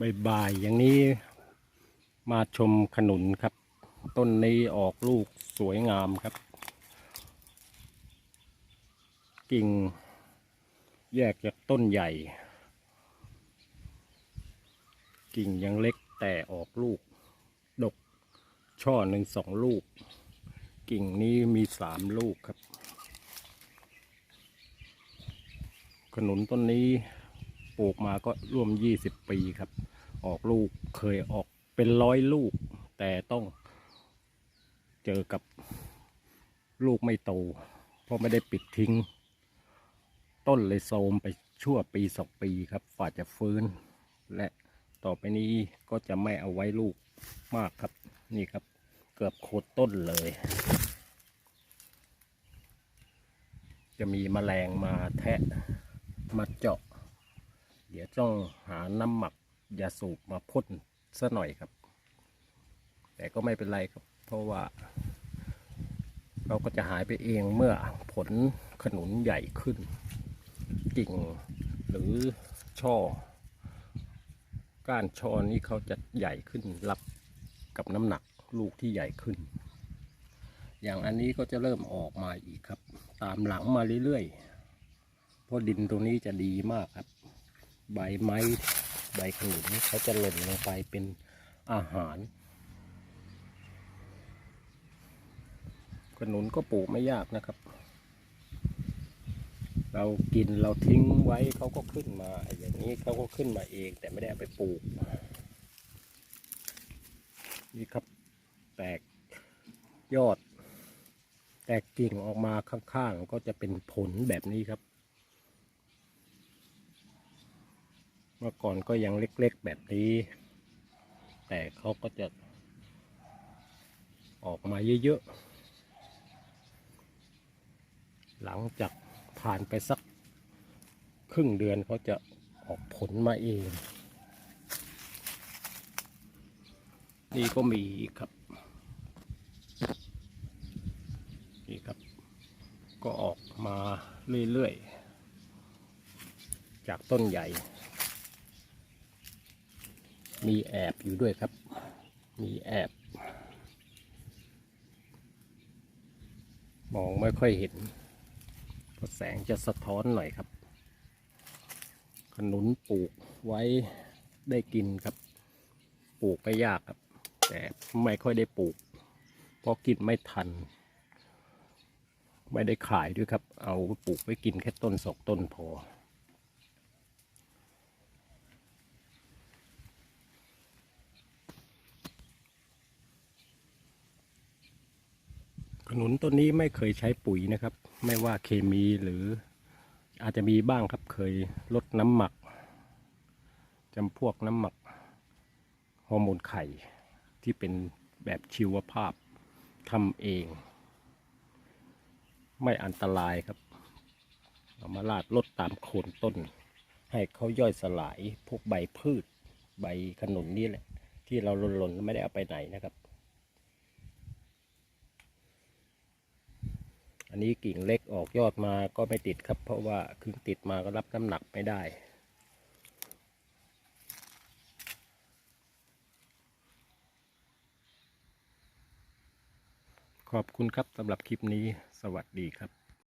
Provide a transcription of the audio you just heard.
บ่ายๆอย่างนี้มาชมขนุนครับ ต้นนี้ออกลูกสวยงามครับ กิ่ง แยกจากต้นใหญ่ กิ่งยังเล็กแต่ออกลูก ดกช่อหนึ่งสองลูก กิ่งนี้มีสามลูกครับ ขนุนต้นนี้ ปลูกมาก็ร่วมยี่สิบปีครับ ออกลูกเคยออกเป็นร้อยลูก แต่ต้องเจอกับลูกไม่โต เพราะไม่ได้ปิดทิ้ง ต้นเลยโทมไปชั่วปีสองปีครับฝ่าจะฟื้น และต่อไปนี้ก็จะไม่เอาไว้ลูกมากครับนี่ครับ เกือบโคตรต้นเลย จะมีแมลงมาแทะมาเจาะ เดี๋ยวต้องหาน้ำหมักยาสูบมาพ่นซะหน่อยครับ แต่ก็ไม่เป็นไรครับ เพราะว่า เราก็จะหายไปเองเมื่อผลขนุนใหญ่ขึ้น กิ่งหรือช่อ ก้านช่อนี้เขาจะใหญ่ขึ้นรับกับน้ำหนักลูกที่ใหญ่ขึ้น อย่างอันนี้ก็จะเริ่มออกมาอีกครับ ตามหลังมาเรื่อยๆเพราะดินตรงนี้จะดีมากครับ ใบไม้ใบขนุนเขาจะหล่นลงไปเป็นอาหาร ขนุนก็ปลูกไม่ยากนะครับ เรากินเราทิ้งไว้เขาก็ขึ้นมา อย่างนี้เขาก็ขึ้นมาเอง แต่ไม่ได้ไปปลูก นี่ครับแตกยอด แตกกิ่งออกมาข้างๆ ก็จะเป็นผลแบบนี้ครับ เมื่อก่อนก็ยังเล็กๆแบบนี้ แต่เขาก็จะ ออกมาเยอะๆ หลังจากผ่านไปสักครึ่งเดือนเขาจะออกผลมาเอง นี่ก็มีครับ นี่ครับ ก็ออกมาเรื่อยๆ จากต้นใหญ่ มีแอบอยู่ด้วยครับ มีแอบ มองไม่ค่อยเห็นเพราะแสงจะสะท้อนหน่อยครับ ขนุนปลูกไว้ได้กินครับ ปลูกไม่ยากครับ แต่ไม่ค่อยได้ปลูก เพราะกินไม่ทัน ไม่ได้ขายด้วยครับ เอาปลูกไว้กินแค่ต้นสองต้นพอ นุนต้นนี้ไม่เคยใช้ปุ๋ยนะครับ ไม่ว่าเคมีหรืออาจจะมีบ้างครับเคยลดน้ำหมักจำพวกน้ำหมักฮอร์โมนไข่ที่เป็นแบบชีวภาพทำเอง ไม่อันตรายครับ เอามาลาดลดตามโคนต้น ให้เขาย่อยสลายพวกใบพืช ใบขนุนนี่แหละ ที่เราหล่นๆไม่ได้เอาไปไหนนะครับ อันนี้กิ่งเล็กออกยอดมาก็ไม่ติดครับ เพราะว่าคึงติดมาก็รับน้ำหนักไม่ได้ขอบคุณครับสำหรับคลิปนี้ สวัสดีครับ